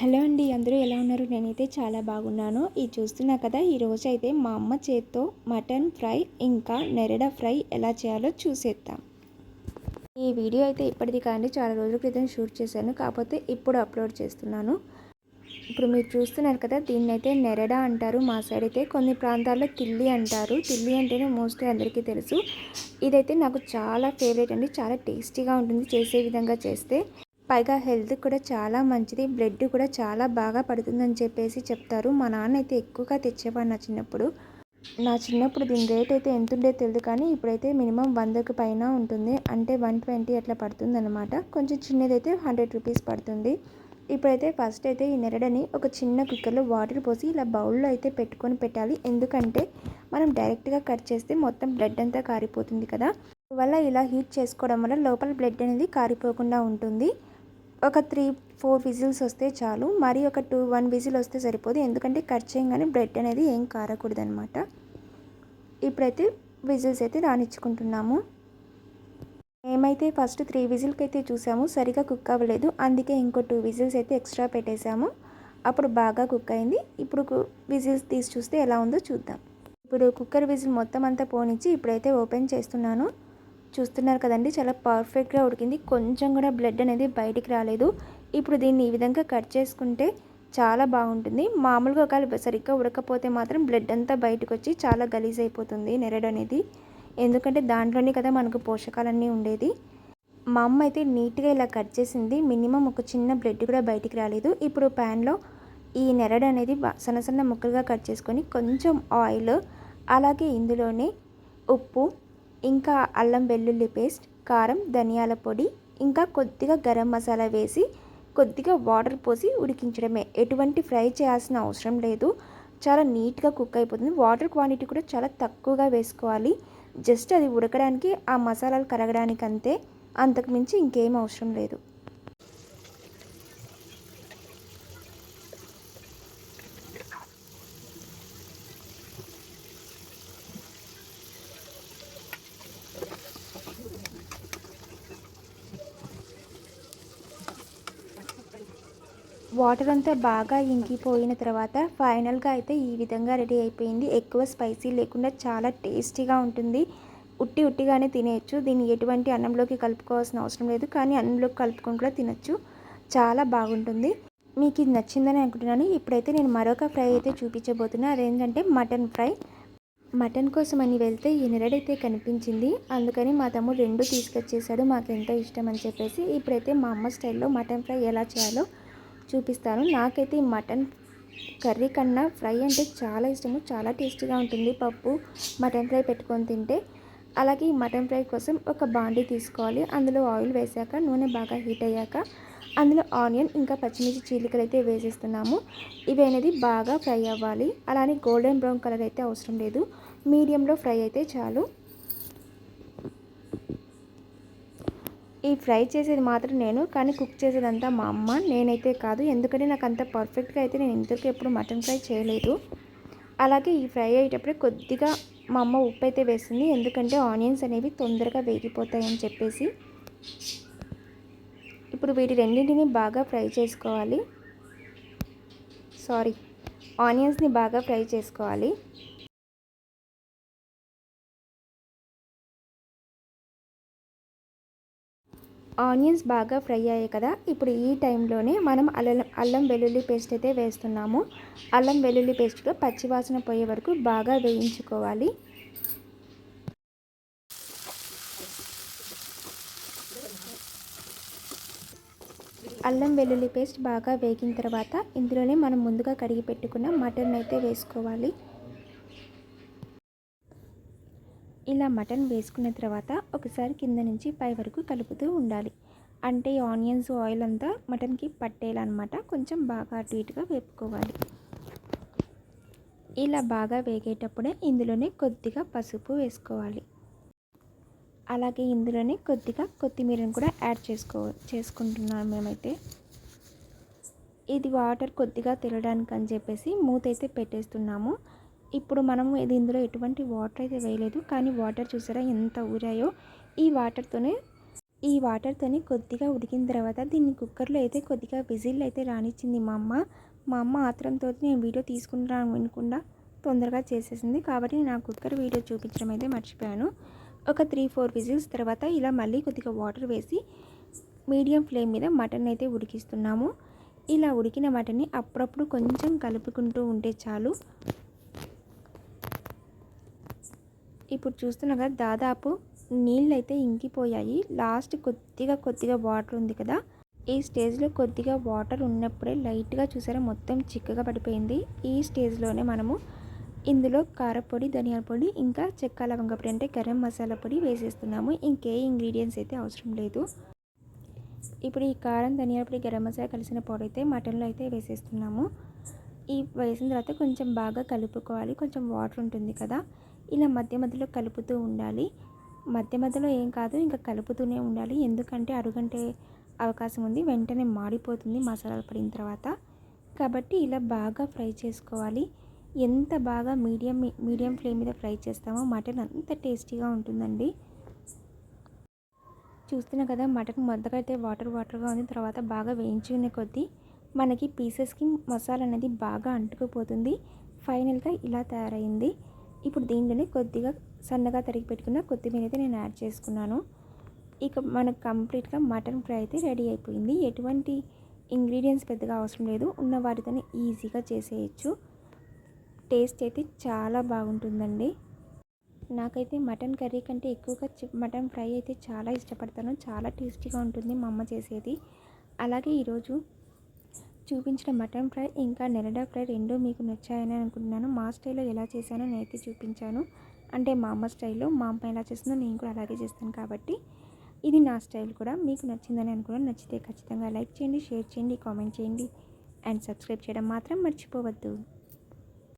Hello అండి అందరూ ఎలా ఉన్నారు? నేనైతే చాలా బాగున్నాను. ఇది చూస్తున్నా కదా ఈరోజు అయితే మా అమ్మ చేత్తో మటన్ ఫ్రై ఇంకా నెరడ ఫ్రై ఎలా చేయాలో చూసేద్దాం. ఈ వీడియో అయితే ఇప్పటిది కానీ చాలా రోజుల క్రితం షూట్ చేశాను. కాకపోతే ఇప్పుడు అప్లోడ్ చేస్తున్నాను. ఇప్పుడు మీరు చూస్తున్నారు కదా దీన్ని అయితే నెరడ అంటారు మా సైడ్ అయితే కొన్ని ప్రాంతాల్లో తిల్లి అంటారు. తిల్లి అంటేనే మోస్ట్లీ అందరికీ తెలుసు. ఇదైతే నాకు చాలా ఫేవరెట్ అండి చాలా టేస్టీగా ఉంటుంది చేసే విధంగా చేస్తే. పైగా హెల్త్ కూడా చాలా మంచిది బ్లడ్ కూడా చాలా బాగా పడుతుందని చెప్పేసి చెప్తారు. మా నాన్న అయితే ఎక్కువగా తెచ్చేవాడు నా చిన్నప్పుడు. నా చిన్నప్పుడు దీని రేట్ అయితే ఎంత ఉండే తెలియదు కానీ ఇప్పుడైతే మినిమం వందకు పైన ఉంటుంది. అంటే వన్ ట్వంటీ అట్లా పడుతుంది అనమాట కొంచెం చిన్నదైతే హండ్రెడ్ రూపీస్ పడుతుంది. ఇప్పుడైతే ఫస్ట్ అయితే ఈ నెరడని ఒక చిన్న కుక్కర్లో వాటర్ పోసి ఇలా బౌల్లో అయితే పెట్టుకొని పెట్టాలి. ఎందుకంటే మనం డైరెక్ట్గా కట్ చేస్తే మొత్తం బ్లడ్ అంతా కారిపోతుంది కదా. వల్ల ఇలా హీట్ చేసుకోవడం వల్ల లోపల బ్లడ్ అనేది కారిపోకుండా ఉంటుంది. ఒక త్రీ ఫోర్ విజిల్స్ వస్తే చాలు. మరి ఒక టూ వన్ విజిల్ వస్తే సరిపోదు. ఎందుకంటే కట్ చేయగానే బ్రెడ్ అనేది ఏం కారకూడదు అనమాట ఇప్పుడైతే విజిల్స్ అయితే రానిచ్చుకుంటున్నాము మేమైతే ఫస్ట్ త్రీ విజిల్కి అయితే చూసాము. సరిగా కుక్ అవ్వలేదు. అందుకే ఇంకో టూ విజిల్స్ అయితే ఎక్స్ట్రా పెట్టేశాము. అప్పుడు బాగా కుక్ అయింది. ఇప్పుడు విజిల్స్ తీసి చూస్తే ఎలా ఉందో చూద్దాం. ఇప్పుడు కుక్కర్ విజిల్ మొత్తం అంతా పోనిచ్చి ఇప్పుడైతే ఓపెన్ చేస్తున్నాను. చూస్తున్నారు కదండి. చాలా పర్ఫెక్ట్గా ఉడికింది. కొంచెం కూడా బ్లడ్ అనేది బయటికి రాలేదు. ఇప్పుడు దీన్ని ఈ విధంగా కట్ చేసుకుంటే చాలా బాగుంటుంది. మామూలుగా ఒకవేళ సరిగ్గా ఉడకపోతే మాత్రం బ్లడ్ అంతా బయటకు వచ్చి చాలా గలీజ్ అయిపోతుంది నెరడు అనేది. ఎందుకంటే దాంట్లోనే కదా మనకు పోషకాలన్నీ ఉండేది. మా అమ్మ అయితే నీట్గా ఇలా కట్ చేసింది. మినిమం ఒక చిన్న బ్లడ్ కూడా బయటికి రాలేదు. ఇప్పుడు ప్యాన్లో ఈ నెరడు అనేది సన్న సన్న ముక్కలుగా కట్ చేసుకొని కొంచెం ఆయిల్ అలాగే ఇందులోనే ఉప్పు ఇంకా అల్లం వెల్లుల్లి పేస్ట్ కారం ధనియాల పొడి ఇంకా కొద్దిగా గరం మసాలా వేసి కొద్దిగా వాటర్ పోసి ఉడికించడమే. ఎటువంటి ఫ్రై చేయాల్సిన అవసరం లేదు. చాలా నీట్గా కుక్ అయిపోతుంది. వాటర్ క్వాంటిటీ కూడా చాలా తక్కువగా వేసుకోవాలి. జస్ట్ అది ఉడకడానికి ఆ మసాలాలు కరగడానికి అంతే అంతకుమించి ఇంకేం అవసరం లేదు. వాటర్ అంతా బాగా ఇంకిపోయిన తర్వాత ఫైనల్గా అయితే ఈ విధంగా రెడీ అయిపోయింది. ఎక్కువ స్పైసీ లేకుండా చాలా టేస్టీగా ఉంటుంది. ఉట్టి ఉట్టిగానే తినేయచ్చు. దీన్ని ఎటువంటి అన్నంలోకి కలుపుకోవాల్సిన అవసరం లేదు. కానీ అన్నంలోకి కలుపుకొని కూడా తినచ్చు. చాలా బాగుంటుంది. మీకు ఇది నచ్చిందని అనుకుంటున్నాను. ఇప్పుడైతే నేను మరొక ఫ్రై అయితే చూపించబోతున్నా. అదేంటంటే మటన్ ఫ్రై. మటన్ కోసం అని వెళ్తే ఈ కనిపించింది. అందుకని మా తమ్ముడు రెండు తీసుకొచ్చేసాడు. మాకు ఎంతో ఇష్టం అని చెప్పేసి. ఇప్పుడైతే మా అమ్మ స్టైల్లో మటన్ ఫ్రై ఎలా చేయాలో చూపిస్తాను. నాకైతే ఈ మటన్ కర్రీ కన్నా ఫ్రై అంటే చాలా ఇష్టము. చాలా టేస్టీగా ఉంటుంది పప్పు మటన్ ఫ్రై పెట్టుకొని తింటే. అలాగే ఈ మటన్ ఫ్రై కోసం ఒక బాండీ తీసుకోవాలి. అందులో ఆయిల్ వేసాక నూనె బాగా హీట్ అయ్యాక అందులో ఆనియన్ ఇంకా పచ్చిమిర్చి చీలికలు అయితే వేసేస్తున్నాము. ఇవి అనేది బాగా ఫ్రై అవ్వాలి. అలానే గోల్డెన్ బ్రౌన్ కలర్ అయితే అవసరం లేదు. మీడియంలో ఫ్రై అయితే చాలు. ఈ ఫ్రై చేసేది మాత్రం నేను కానీ కుక్ చేసేదంతా మా అమ్మ నేనైతే కాదు. ఎందుకంటే నాకు అంత పర్ఫెక్ట్గా అయితే నేను ఇంతకు ఎప్పుడు మటన్ ఫ్రై చేయలేదు. అలాగే ఈ ఫ్రై అయ్యేటప్పుడే కొద్దిగా మా అమ్మ ఉప్పు అయితే వేస్తుంది ఎందుకంటే ఆనియన్స్ అనేవి తొందరగా వేగిపోతాయని చెప్పేసి. ఇప్పుడు వీటి రెండింటిని బాగా ఫ్రై చేసుకోవాలి. సారీ ఆనియన్స్ని బాగా ఫ్రై చేసుకోవాలి. ఆనియన్స్ బాగా ఫ్రై అయ్యాయి కదా ఇప్పుడు ఈ టైంలోనే మనం అల్లం అల్లం వెల్లుల్లి పేస్ట్ అయితే వేస్తున్నాము. అల్లం వెల్లుల్లి పేస్ట్గా పచ్చివాసన పోయే వరకు బాగా వేయించుకోవాలి. అల్లం వెల్లుల్లి పేస్ట్ బాగా వేగిన తర్వాత ఇందులోనే మనం ముందుగా కడిగి పెట్టుకున్న మటన్ అయితే వేసుకోవాలి. ఇలా మటన్ వేసుకున్న తర్వాత ఒకసారి కింద నుంచి పై వరకు కలుపుతూ ఉండాలి. అంటే ఆనియన్స్ ఆయిల్ అంతా మటన్కి పట్టేయాలన్నమాట కొంచెం బాగా అటు ఇటుగా వేపుకోవాలి. ఇలా బాగా వేగేటప్పుడే ఇందులోనే కొద్దిగా పసుపు వేసుకోవాలి. అలాగే ఇందులోనే కొద్దిగా కొత్తిమీరను కూడా యాడ్ చేసుకో చేసుకుంటున్నాం మేమైతే. ఇది వాటర్ కొద్దిగా తినడానికి అని చెప్పేసి మూత అయితే పెట్టేస్తున్నాము. ఇప్పుడు మనము ఇది ఇందులో ఎటువంటి వాటర్ అయితే వేయలేదు. కానీ వాటర్ చూసారా ఎంత ఊరాయో? ఈ వాటర్తోనే ఈ వాటర్తోని కొద్దిగా ఉడికిన తర్వాత దీన్ని కుక్కర్లో అయితే కొద్దిగా విజిల్ అయితే రానిచ్చింది మా అమ్మ. మా అమ్మ ఆత్రంతో నేను వీడియో తీసుకుంటాను వినకుండా తొందరగా చేసేసింది. కాబట్టి నేను ఆ కుక్కర్ వీడియో చూపించడం అయితే మర్చిపోయాను. ఒక త్రీ ఫోర్ విజిల్స్ తర్వాత ఇలా మళ్ళీ కొద్దిగా వాటర్ వేసి మీడియం ఫ్లేమ్ మీద మటన్ అయితే ఉడికిస్తున్నాము. ఇలా ఉడికిన మటన్ని అప్పుడప్పుడు కొంచెం కలుపుకుంటూ ఉంటే చాలు. ఇప్పుడు చూస్తున్నా కదా దాదాపు నీళ్ళు అయితే ఇంకిపోయాయి. లాస్ట్ కొద్దిగా కొద్దిగా వాటర్ ఉంది కదా. ఈ స్టేజ్లో కొద్దిగా వాటర్ ఉన్నప్పుడే లైట్గా చూసారా మొత్తం చిక్కగా పడిపోయింది. ఈ స్టేజ్లోనే మనము ఇందులో కారపొడి ధనియాల పొడి ఇంకా చెక్క లవంగ పొడి అంటే గరం మసాలా పొడి వేసేస్తున్నాము. ఇంకే ఇంగ్రీడియంట్స్ అయితే అవసరం లేదు. ఇప్పుడు ఈ కారం ధనియాల పొడి గరం మసాలా కలిసిన పొడి అయితే మటన్లో అయితే వేసేస్తున్నాము. ఈ వేసిన తర్వాత కొంచెం బాగా కలుపుకోవాలి. కొంచెం వాటర్ ఉంటుంది కదా. ఇలా మధ్య మధ్యలో కలుపుతూ ఉండాలి. మధ్య మధ్యలో ఏం కాదు ఇంకా కలుపుతూనే ఉండాలి. ఎందుకంటే అరుగంటే అవకాశం ఉంది వెంటనే మాడిపోతుంది మసాలాలు పడిన తర్వాత. కాబట్టి ఇలా బాగా ఫ్రై చేసుకోవాలి. ఎంత బాగా మీడియం మీడియం ఫ్లేమ్ మీద ఫ్రై చేస్తామో మటన్ అంత టేస్టీగా ఉంటుందండి. చూస్తున్నా కదా మటన్ మొదగా అయితే వాటర్ వాటర్గా ఉంది తర్వాత బాగా వేయించుకునే కొద్దీ మనకి పీసెస్కి మసాలా అనేది బాగా అంటుకుపోతుంది. ఫైనల్గా ఇలా తయారైంది. ఇప్పుడు దీంట్లోనే కొద్దిగా సన్నగా తరిగి పెట్టుకున్న కొత్తిమీర అయితే నేను యాడ్ చేసుకున్నాను. ఇక మనకు కంప్లీట్గా మటన్ ఫ్రై అయితే రెడీ అయిపోయింది. ఎటువంటి ఇంగ్రీడియంట్స్ పెద్దగా అవసరం లేదు. ఉన్న వాటితోనే ఈజీగా చేసేయచ్చు. టేస్ట్ అయితే చాలా బాగుంటుందండి. నాకైతే మటన్ కర్రీ కంటే ఎక్కువగా మటన్ ఫ్రై అయితే చాలా ఇష్టపడతాను. చాలా టేస్టీగా ఉంటుంది మా అమ్మ చేసేది. అలాగే ఈరోజు చూపించిన మటన్ ఫ్రై ఇంకా నెరడా ఫ్రై రెండు మీకు నచ్చాయని అనుకుంటున్నాను. మా స్టైల్లో ఎలా చేశానో నేనైతే చూపించాను. అంటే మా అమ్మ స్టైల్లో మా అమ్మ ఎలా చేస్తుందో నేను కూడా అలాగే చేస్తాను కాబట్టి ఇది నా స్టైల్ కూడా. మీకు నచ్చిందని అనుకున్నాను. నచ్చితే ఖచ్చితంగా లైక్ చేయండి షేర్ చేయండి కామెంట్ చేయండి. అండ్ సబ్స్క్రైబ్ చేయడం మాత్రం మర్చిపోవద్దు.